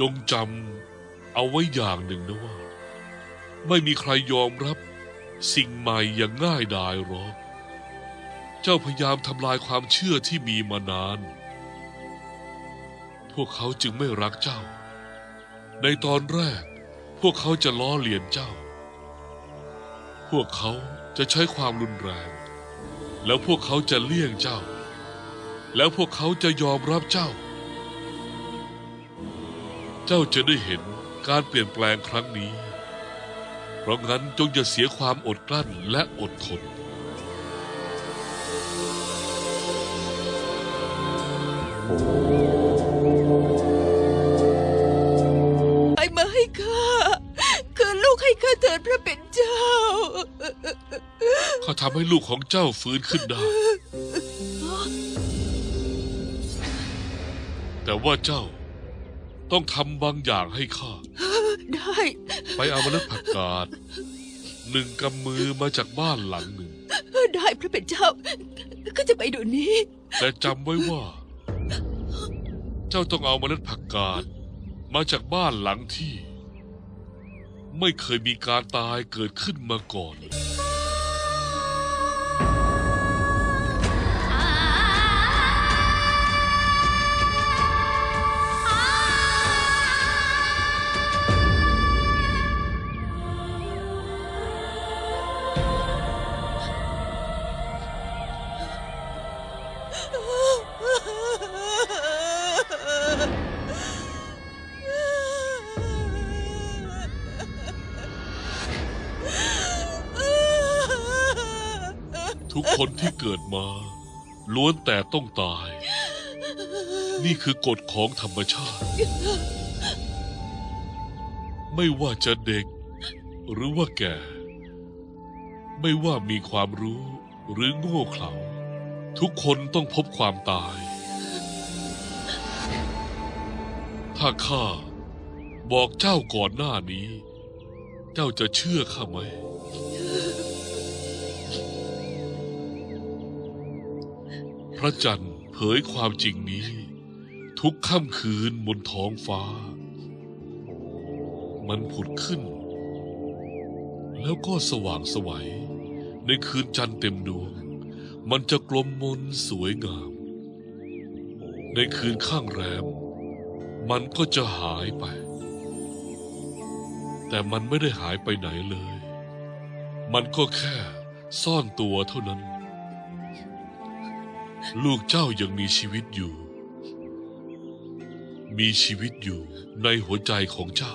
จงจำเอาไว้อย่างหนึ่งนะว่า ไม่มีใครยอมรับสิ่งใหม่อย่างง่ายดายหรอก เจ้าพยายามทำลายความเชื่อที่มีมานาน พวกเขาจึงไม่รักเจ้า ในตอนแรก พวกเขาจะล้อเลียนเจ้า พวกเขาจะใช้ความรุนแรง แล้วพวกเขาจะเลี่ยงเจ้า แล้วพวกเขาจะยอมรับเจ้า เจ้าจะได้เห็นการเปลี่ยนแปลงครั้งนี้ เพราะงั้นจงอย่าเสียความอดกลั้นและอดทนไอ้มาให้ข้า คือลูกให้ข้าเถิดพระเป็นเจ้าเขาทำให้ลูกของเจ้าฟื้นขึ้นได้ แต่ว่าเจ้า ต้องทำบางอย่างให้ข้า ได้ ไปเอาเมล็ดผักกาดหนึ่งกำมือมาจากบ้านหลังหนึ่ง ได้พระเป็นเจ้า ก็จะไปเดี๋ยวนี้ แต่จำไว้ว่า เจ้าต้องเอาเมล็ดผักกาดมาจากบ้านหลังที่ ไม่เคยมีการตายเกิดขึ้นมาก่อน ทุกคนที่เกิดมา ล้วนแต่ต้องตาย นี่คือกฎของธรรมชาติ ไม่ว่าจะเด็ก หรือว่าแก่ ไม่ว่ามีความรู้หรือโง่เขลาทุกคนต้องพบความตาย ถ้าข้าบอกเจ้าก่อนหน้านี้ เจ้าจะเชื่อข้าไหม พระจันทร์เผยความจริงนี้ ทุกค่ำคืนบนท้องฟ้า มันผุดขึ้น แล้วก็สว่างไสวัย ในคืนจันทร์เต็มดวง มันจะกลมมนสวยงาม ในคืนข้างแรม มันก็จะหายไป แต่มันไม่ได้หายไปไหนเลย มันก็แค่ซ่อนตัวเท่านั้น ลูกเจ้ายังมีชีวิตอยู่ มีชีวิตอยู่ในหัวใจของเจ้า